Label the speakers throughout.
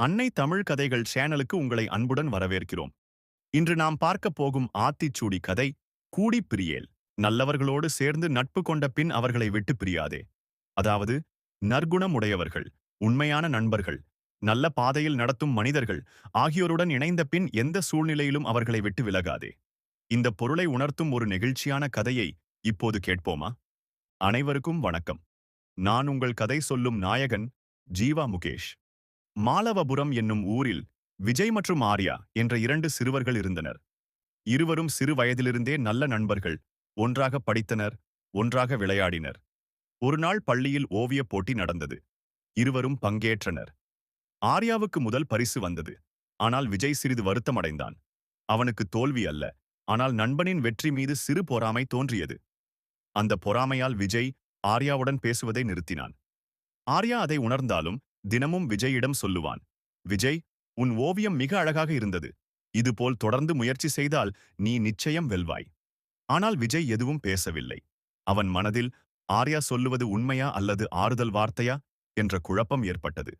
Speaker 1: அன்னை தமிழ் கதைகள் சேனலுக்கு உங்களை அன்புடன் வரவேற்கிறோம். இன்று நாம் பார்க்கப் போகும் ஆத்திச்சூடி கதை கூடி பிரியேல். நல்லவர்களோடு சேர்ந்து நட்பு கொண்ட பின் அவர்களை விட்டு பிரியாதே. அதாவது நற்குணமுடையவர்கள் உண்மையான நண்பர்கள் நல்ல பாதையில் நடத்தும் மனிதர்கள் ஆகியோருடன் இணைந்த பின் எந்த சூழ்நிலையிலும் அவர்களை விட்டு விலகாதே. இந்த பொருளை உணர்த்தும் ஒரு நெகிழ்ச்சியான கதையை இப்போது கேட்போமா? அனைவருக்கும் வணக்கம். நான் உங்கள் கதை சொல்லும் நாயகன் ஜீவா முகேஷ். மாலவபுரம் என்னும் ஊரில் விஜய் மற்றும் ஆர்யா என்ற இரண்டு சிறுவர்கள் இருந்தனர். இருவரும் சிறு வயதிலிருந்தே நல்ல நண்பர்கள் ஒன்றாக படித்தனர் ஒன்றாக விளையாடினர். ஒருநாள் பள்ளியில் ஓவியப் போட்டி நடந்தது. இருவரும் பங்கேற்றனர். ஆர்யாவுக்கு முதல் பரிசு வந்தது. ஆனால் விஜய் சிறிது வருத்தமடைந்தான். அவனுக்கு தோல்வி அல்ல ஆனால் நண்பனின் வெற்றி மீது சிறு பொறாமை தோன்றியது. அந்த பொறாமையால் விஜய் ஆர்யாவுடன் பேசுவதை நிறுத்தினான். ஆர்யா அதை உணர்ந்தாலும் தினமும் விஜயிடம் சொல்லுவான் விஜய் உன் ஓவியம் மிக அழகாக இருந்தது. இதுபோல் தொடர்ந்து முயற்சி செய்தால் நீ நிச்சயம் வெல்வாய். ஆனால் விஜய் எதுவும் பேசவில்லை. அவன் மனதில் ஆர்யா சொல்லுவது உண்மையா அல்லது ஆறுதல் வார்த்தையா? என்ற குழப்பம் ஏற்பட்டது.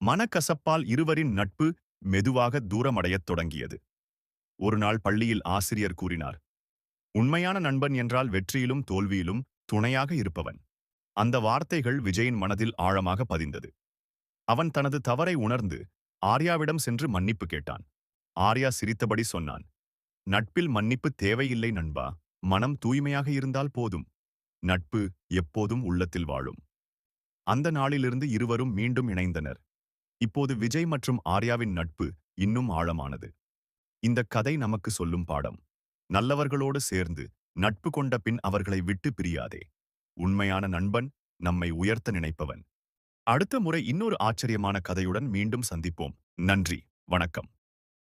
Speaker 1: மனக்கசப்பால் இருவரின் நட்பு மெதுவாக தூரமடையத் தொடங்கியது. ஒருநாள் பள்ளியில் ஆசிரியர் கூறினார் உண்மையான நண்பன் என்றால் வெற்றியிலும் தோல்வியிலும் துணையாக இருப்பவன். அந்த வார்த்தைகள் விஜயின் மனதில் ஆழமாக பதிந்தது. அவன் தனது தவறை உணர்ந்து ஆர்யாவிடம் சென்று மன்னிப்பு கேட்டான். ஆர்யா சிரித்தபடி சொன்னான் நட்பில் மன்னிப்பு தேவையில்லை நண்பா. மனம் தூய்மையாக இருந்தால் போதும். நட்பு எப்போதும் உள்ளத்தில் வாழும். அந்த நாளிலிருந்து இருவரும் மீண்டும் இணைந்தனர். இப்போது விஜய் மற்றும் ஆர்யாவின் நட்பு இன்னும் ஆழமானது. இந்த கதை நமக்கு சொல்லும் பாடம் நல்லவர்களோடு சேர்ந்து நட்பு கொண்ட பின் அவர்களை விட்டு பிரியாதே. உண்மையான நண்பன் நம்மை உயர்த்த நினைப்பவன். அடுத்த முறை இன்னொரு ஆச்சரியமான கதையுடன் மீண்டும் சந்திப்போம். நன்றி. வணக்கம்.